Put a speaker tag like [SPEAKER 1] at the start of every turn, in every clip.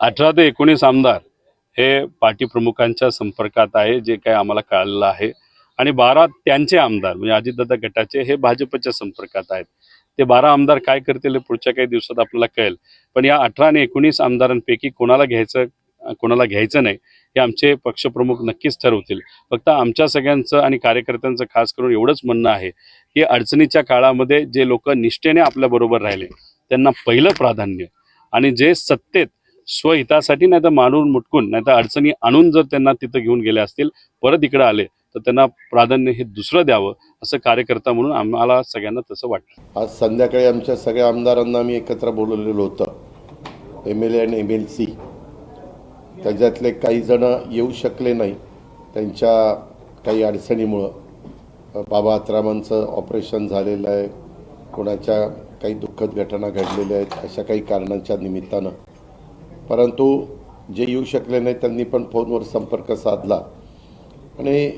[SPEAKER 1] अठरा ते एकोणीस आमदार हे पार्टी प्रमुखांच्या संपर्कात आहे जे काय आम्हाला कळलेलं आहे. आणि बारा त्यांचे आमदार म्हणजे अजितदादा गटाचे हे भाजपच्या संपर्कात आहेत. ते बारा आमदार काय करतील हे पुढच्या काही दिवसात आपल्याला कळेल. पण या अठरा आणि एकोणीस आमदारांपैकी कोणाला घ्यायचं कोणाला घ्यायचं नाही हे आमचे पक्षप्रमुख नक्कीच ठरवतील. फक्त आमच्या सगळ्यांचं आणि कार्यकर्त्यांचं खास करून एवढंच म्हणणं आहे की अडचणीच्या काळामध्ये जे लोक निष्ठेने आपल्याबरोबर राहिले त्यांना पहिलं प्राधान्य. आणि जे सत्तेत स्वहितासाठी नाही तर मानून मुटकून नाही तर अडचणी आणून जर त्यांना तिथं घेऊन गेले असतील परत इकडे आले तर त्यांना प्राधान्य हे दुसरं द्यावं असं कार्यकर्ता म्हणून आम्हाला सगळ्यांना तसं वाटतं.
[SPEAKER 2] आज संध्याकाळी आमच्या सगळ्या आमदारांना मी एकत्र बोलवलेलं होतं एम एल ए आणि एम एल सी त्याच्यातले काही जण येऊ शकले नाही त्यांच्या काही अडचणीमुळं. बाबा आत्रामांचं ऑपरेशन झालेलं आहे कोणाच्या काही दुःखद घटना घडलेल्या आहेत अशा काही कारणांच्या निमित्तानं. परंतु जे येऊ शकले नाही त्यांनी पण फोनवर संपर्क साधला. आणि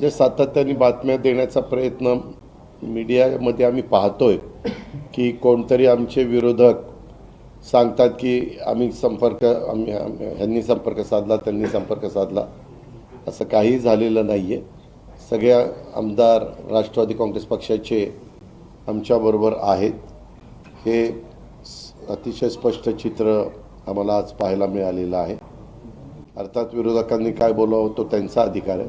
[SPEAKER 2] जे सातत्याने बातम्या देण्याचा प्रयत्न मीडियामध्ये आम्ही पाहतोय की कोणतरी आमचे विरोधक सांगतात की आम्ही संपर्क आम्ही ह्यांनी संपर्क साधला त्यांनी संपर्क साधला. असं काही झालेलं नाही आहे सगळ्या आमदार राष्ट्रवादी काँग्रेस पक्षाचे आमच्याबरोबर आहेत. हे अतिशय स्पष्ट चित्र आम्हाला आज पाहायला मिळालेलं आहे. अर्थात विरोधकांनी काय बोलावं तो त्यांचा अधिकार आहे.